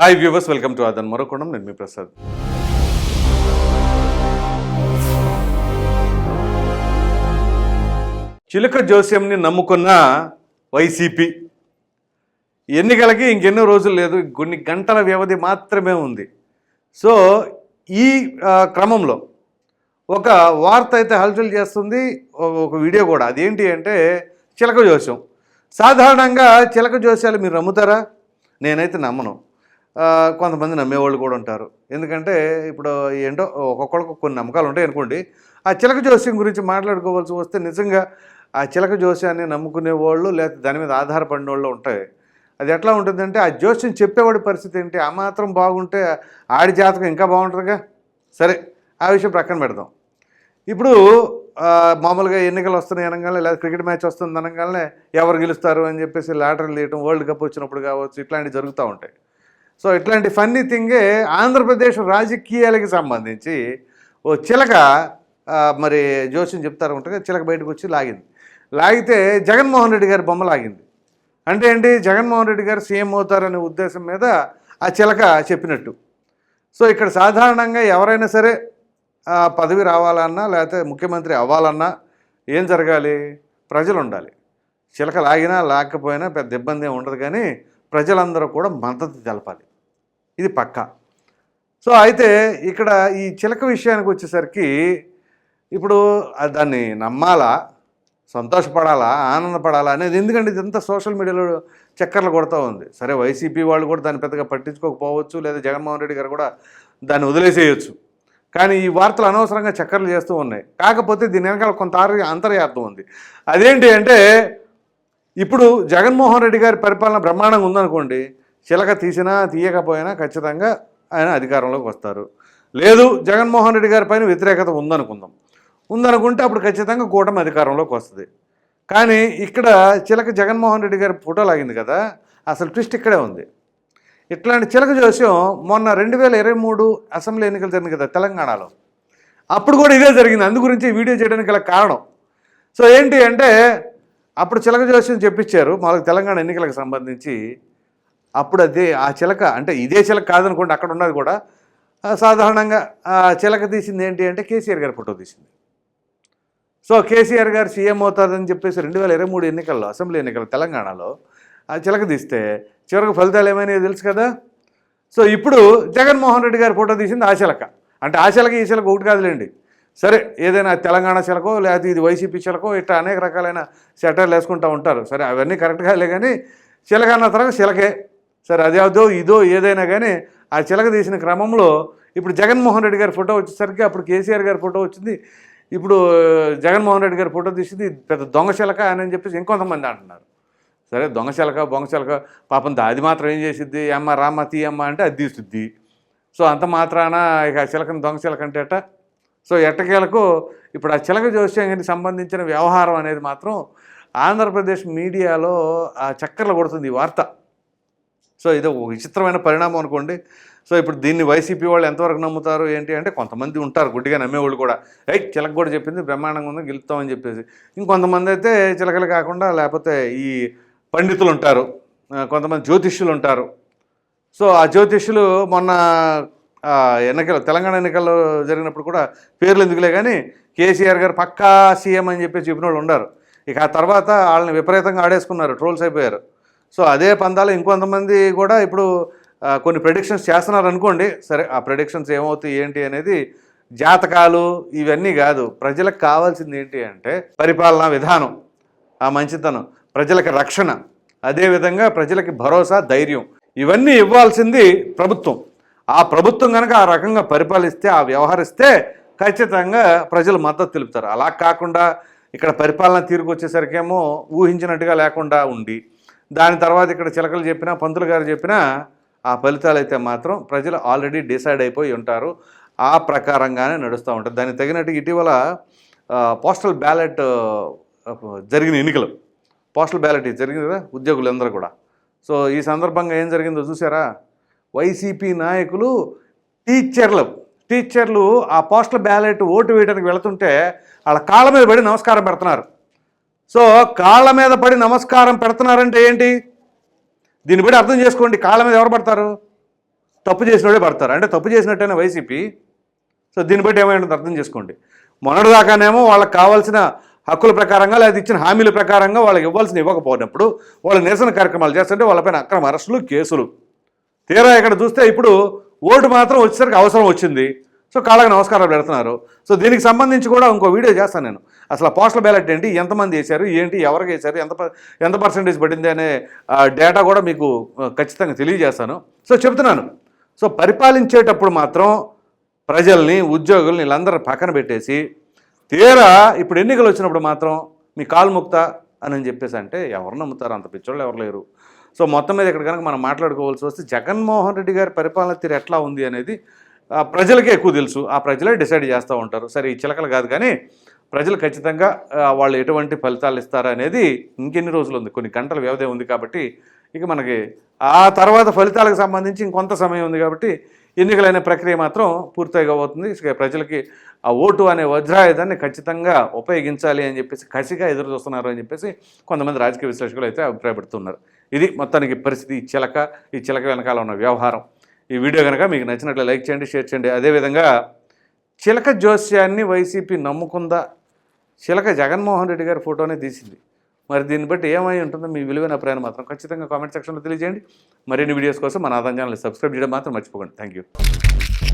Hi viewers welcome to అదన్ మరొకొండం నేను మీ ప్రసాద్ చిలుక జోస్యంని నమ్ముకున్న వైసీపీ. ఎన్నికలకి ఇంకెన్నో రోజులు లేదు. కొన్ని గంటల వ్యవధి మాత్రమే ఉంది. సో ఈ క్రమంలో ఒక వార్త అయితే హల్చల్ చేస్తుంది. ఒక- వీడియో కూడా. అదేంటి అంటే చిలక జోస్యం. సాధారణంగా చిలక జోస్యాలు మీరు నమ్ముతారా? నేనైతే నమ్మను. కొంతమంది నమ్మేవాళ్ళు కూడా ఉంటారు. ఎందుకంటే ఇప్పుడు ఏంటో ఒక్కొక్కరికి కొన్ని నమ్మకాలు ఉంటాయి అనుకోండి. ఆ చిలక జోస్యం గురించి మాట్లాడుకోవాల్సి వస్తే నిజంగా ఆ చిలక జోస్యాన్ని నమ్ముకునే వాళ్ళు లేకపోతే దాని మీద ఆధారపడిన వాళ్ళు ఉంటాయి. అది ఎట్లా ఉంటుందంటే ఆ జోస్యం చెప్పేవాడి పరిస్థితి ఏంటి? ఆ మాత్రం బాగుంటే ఆడి జాతకం ఇంకా బాగుంటుందిగా? సరే ఆ విషయం ప్రక్కన పెడదాం. ఇప్పుడు మామూలుగా ఎన్నికలు వస్తున్నాయి అనగానే లేదా క్రికెట్ మ్యాచ్ వస్తుంది అనగానే ఎవరు గెలుస్తారు అని చెప్పేసి లాటరీలు తీయటం వరల్డ్ కప్ వచ్చినప్పుడు కావచ్చు ఇట్లాంటివి జరుగుతూ ఉంటాయి. సో ఇట్లాంటి ఫన్నీ థింగే ఆంధ్రప్రదేశ్ రాజకీయాలకి సంబంధించి ఓ చిలక మరి జోస్యం చెప్తారు ఉంటుంది చిలక బయటకు వచ్చి లాగింది. లాగితే జగన్మోహన్ రెడ్డి గారి బొమ్మ లాగింది. అంటే ఏంటి? జగన్మోహన్ రెడ్డి గారు సీఎం అవుతారనే ఉద్దేశం మీద ఆ చిలక చెప్పినట్టు. సో ఇక్కడ సాధారణంగా ఎవరైనా సరే పదవి రావాలన్నా లేకపోతే ముఖ్యమంత్రి అవ్వాలన్నా ఏం జరగాలి? ప్రజలు ఉండాలి చిలక లాగినా లాకపోయినా పెద్ద ఇబ్బంది ఉండదు కానీ ప్రజలందరూ కూడా మద్దతు తెలపాలి. ఇది పక్కా. సో అయితే ఇక్కడ ఈ చిలక విషయానికి వచ్చేసరికి ఇప్పుడు దాన్ని నమ్మాలా? సంతోషపడాలా? ఆనందపడాలా? అనేది ఎందుకంటే ఇదంతా సోషల్ మీడియాలో చక్కర్లు కొడుతూ ఉంది. సరే వైసీపీ వాళ్ళు కూడా దాన్ని పెద్దగా పట్టించుకోకపోవచ్చు లేదా జగన్మోహన్ రెడ్డి గారు కూడా దాన్ని వదిలేసేయచ్చు. కానీ ఈ వార్తలు అనవసరంగా చక్కర్లు చేస్తూ ఉన్నాయి. కాకపోతే దీని వెనకాల కొంత అంతర్యార్థం ఉంది. అదేంటి అంటే ఇప్పుడు జగన్మోహన్ రెడ్డి గారి పరిపాలన బ్రహ్మాండంగా ఉందనుకోండి చిలక తీసినా తీయకపోయినా ఖచ్చితంగా ఆయన అధికారంలోకి వస్తారు. లేదు జగన్మోహన్ రెడ్డి గారి పైన వ్యతిరేకత ఉందనుకుందాం. ఉందనుకుంటే అప్పుడు ఖచ్చితంగా కూటమి అధికారంలోకి వస్తుంది. కానీ ఇక్కడ చిలక జగన్మోహన్ రెడ్డి గారి ఫోటో లాగింది కదా అసలు ట్విస్ట్ ఇక్కడే ఉంది. ఇట్లాంటి చిలక జోస్యం మొన్న రెండు వేల ఇరవై మూడు అసెంబ్లీ ఎన్నికలు జరిగింది కదా తెలంగాణలో. అప్పుడు కూడా ఇదే జరిగింది. అందు గురించి వీడియో చేయడానికి గల కారణం. సో ఏంటి అంటే అప్పుడు చిలక జోస్యం చెప్పించారు. మాకు తెలంగాణ ఎన్నికలకు సంబంధించి అప్పుడు అదే ఆ చిలక అంటే ఇదే చిలక కాదనుకోండి అక్కడ ఉన్నది కూడా. సాధారణంగా ఆ చిలక తీసింది ఏంటి అంటే కేసీఆర్ గారి ఫోటో తీసింది. సో కేసీఆర్ గారు సీఎం అవుతారని చెప్పేసి రెండు వేల ఇరవై మూడు ఎన్నికల్లో అసెంబ్లీ ఎన్నికలు తెలంగాణలో ఆ చిలక తీస్తే చివరికి ఫలితాలు ఏమైనా తెలుసు కదా? సో ఇప్పుడు జగన్మోహన్ రెడ్డి గారి ఫోటో తీసింది ఆ చిలక. అంటే ఆ చిలక ఈ చిలక ఒకటి కాదులేండి. సరే ఏదైనా తెలంగాణ చిలకో లేకపోతే ఇది వైసీపీ చిలకో ఇట్లా అనేక రకాలైన సెటర్లు వేసుకుంటూ ఉంటారు. సరే అవన్నీ కరెక్ట్గా లే కానీ చిలక అన్న తర్వాత చిలకే సరే అదేదో ఇదో ఏదైనా కానీ ఆ చిలక తీసిన క్రమంలో ఇప్పుడు జగన్మోహన్ రెడ్డి గారి ఫోటో వచ్చేసరికి అప్పుడు కేసీఆర్ గారి ఫోటో వచ్చింది. ఇప్పుడు జగన్మోహన్ రెడ్డి గారి ఫోటో తీసింది పెద్ద దొంగ చిలక అని చెప్పేసి ఇంకొంతమంది అంటున్నారు. సరే దొంగ చిలక బొంగ చిలక పాపం అది మాత్రం ఏం చేసిద్ది? అమ్మ రామ్మ తీయమ్మ అంటే అది తీస్తుంది సో అంత మాత్రాన ఇక ఆ చిలకని దొంగ చిలక అంటే ఎట్ట? సో ఎట్టకేలకు ఇప్పుడు ఆ చిలక జోస్యానికి సంబంధించిన వ్యవహారం అనేది మాత్రం ఆంధ్రప్రదేశ్ మీడియాలో ఆ చక్కర్లు కొడుతుంది ఈ వార్త. సో ఇది ఒక విచిత్రమైన పరిణామం అనుకోండి. సో ఇప్పుడు దీన్ని వైసీపీ వాళ్ళు ఎంతవరకు నమ్ముతారు ఏంటి అంటే కొంతమంది ఉంటారు గుడ్డిగా నమ్మేవాళ్ళు కూడా. ఏ చిలక కూడా చెప్పింది బ్రహ్మాండంగా ఉంది గెలుస్తామని చెప్పేసి. ఇంకొంతమంది అయితే చిలకలు కాకుండా లేకపోతే ఈ పండితులు ఉంటారు కొంతమంది జ్యోతిష్యులు ఉంటారు. సో ఆ జ్యోతిష్యులు మొన్న ఎన్నికలు తెలంగాణ ఎన్నికల్లో జరిగినప్పుడు కూడా పేర్లు ఎందుకులే కానీ కేసీఆర్ గారు పక్కా సీఎం అని చెప్పేసి చెప్పిన వాళ్ళు ఉన్నారు ఇక ఆ తర్వాత వాళ్ళని విపరీతంగా ఆడేసుకున్నారు ట్రోల్స్ అయిపోయారు. సో అదే పందాలు ఇంకొంతమంది కూడా ఇప్పుడు కొన్ని ప్రెడిక్షన్స్ చేస్తున్నారు అనుకోండి సరే ఆ ప్రెడిక్షన్స్ ఏమవుతాయి ఏంటి అనేది జాతకాలు ఇవన్నీ కాదు. ప్రజలకు కావాల్సింది ఏంటి అంటే పరిపాలనా విధానం ఆ మంచితనం ప్రజలకు రక్షణ అదేవిధంగా ప్రజలకి భరోసా ధైర్యం. ఇవన్నీ ఇవ్వాల్సింది ప్రభుత్వం. ఆ ప్రభుత్వం కనుక ఆ రకంగా పరిపాలిస్తే ఆ వ్యవహరిస్తే ఖచ్చితంగా ప్రజలు మద్దతు తెలుపుతారు. అలా కాకుండా ఇక్కడ పరిపాలన తీరుకు వచ్చేసరికేమో ఊహించినట్టుగా లేకుండా ఉండి దాని తర్వాత ఇక్కడ చిలకలు చెప్పినా పంతులు గారు చెప్పినా ఆ ఫలితాలు అయితే మాత్రం ప్రజలు ఆల్రెడీ డిసైడ్ అయిపోయి ఉంటారు. ఆ ప్రకారంగానే నడుస్తూ ఉంటుంది దానికి తగినట్టు ఇటీవల పోస్టల్ బ్యాలెట్ జరిగిన ఎన్నికలు. పోస్టల్ బ్యాలెట్ జరిగింది కదా ఉద్యోగులందరూ కూడా. సో ఈ సందర్భంగా ఏం జరిగిందో చూసారా వైసీపీ నాయకులు టీచర్లు. టీచర్లు ఆ పోస్టల్ బ్యాలెట్ ఓటు వేయడానికి వెళుతుంటే వాళ్ళ కాళ్ళ మీద పడి నమస్కారం పెడుతున్నారు. సో కాళ్ళ మీద పడి నమస్కారం పెడుతున్నారంటే ఏంటి? దీన్ని బట్టి అర్థం చేసుకోండి కాళ్ళ మీద ఎవరు పడతారు? తప్పు చేసినోడే పడతారు. అంటే తప్పు చేసినట్టయినా వైసీపీ. సో దీన్ని బట్టి ఏమైనా అర్థం చేసుకోండి. మొన్నటి దాకానేమో వాళ్ళకి కావాల్సిన హక్కుల ప్రకారంగా లేదా ఇచ్చిన హామీల ప్రకారంగా వాళ్ళకి ఇవ్వాల్సిన ఇవ్వకపోయినప్పుడు వాళ్ళు నిరసన కార్యక్రమాలు చేస్తుంటే వాళ్ళపైన అక్రమ అరెస్టులు కేసులు. తీరా ఇక్కడ చూస్తే ఇప్పుడు ఓటు మాత్రం వచ్చేసరికి అవసరం వచ్చింది. సో కాళ్ళకి నమస్కారాలు పెడుతున్నారు. సో దీనికి సంబంధించి కూడా ఇంకో వీడియో చేస్తాను నేను. అసలు పోస్టల్ బ్యాలెట్ ఏంటి? ఎంతమంది వేశారు? ఏంటి? ఎవరికి వేశారు? ఎంత ప- ఎంత పర్సెంటేజ్ పడింది అనే డేటా కూడా మీకు ఖచ్చితంగా తెలియజేస్తాను. సో చెప్తున్నాను. సో పరిపాలించేటప్పుడు మాత్రం ప్రజల్ని ఉద్యోగుల్ని వీళ్ళందరూ పక్కన పెట్టేసి తీరా ఇప్పుడు ఎన్నికలు వచ్చినప్పుడు మాత్రం మీ కాలు ముక్త అని చెప్పేసి అంటే ఎవరు నమ్ముతారు? అంత పిచ్చోళ్ళు ఎవరు లేరు. సో మొత్తం మీద ఇక్కడ కనుక మనం మాట్లాడుకోవాల్సి వస్తే జగన్మోహన్ రెడ్డి గారి పరిపాలన తీరు ఎట్లా ఉంది అనేది ప్రజలకే ఎక్కువ తెలుసు. ఆ ప్రజలే డిసైడ్ చేస్తూ ఉంటారు. సరే ఈ చిలకలు కాదు కానీ ప్రజలు ఖచ్చితంగా వాళ్ళు ఎటువంటి ఫలితాలు ఇస్తారు అనేది ఇంకెన్ని రోజులు ఉంది? కొన్ని గంటల వ్యవధి ఉంది కాబట్టి ఇక మనకి ఆ తర్వాత ఫలితాలకు సంబంధించి ఇంకొంత సమయం ఉంది కాబట్టి ఎన్నికలైన ప్రక్రియ మాత్రం పూర్తిగా అవుతుంది. ప్రజలకి ఆ ఓటు అనే వజ్రాయుధాన్ని ఖచ్చితంగా ఉపయోగించాలి అని చెప్పేసి కసిగా ఎదురు చూస్తున్నారు అని చెప్పేసి కొంతమంది రాజకీయ విశ్లేషకులు అయితే అభిప్రాయపడుతున్నారు. ఇది మొత్తానికి పరిస్థితి. ఈ చిలక ఈ చిలక వెనకాల ఉన్న వ్యవహారం. ఈ వీడియో కనుక మీకు నచ్చినట్లు లైక్ చేయండి షేర్ చేయండి. అదేవిధంగా చిలక జోస్యాన్ని వైసీపీ నమ్ముకుందా? చిలక జగన్మోహన్ రెడ్డి గారి ఫోటోనే తీసింది. మరి దీన్ని బట్టి ఏమై ఉంటుందో మీ విలువైన ప్రయాణం మాత్రం ఖచ్చితంగా కామెంట్ సెక్షన్లో తెలియజేయండి. మరిన్ని వీడియోస్ కోసం మన ఆదాం ఛానల్ సబ్స్క్రైబ్ చేయడం మాత్రం మర్చిపోకండి. Thank you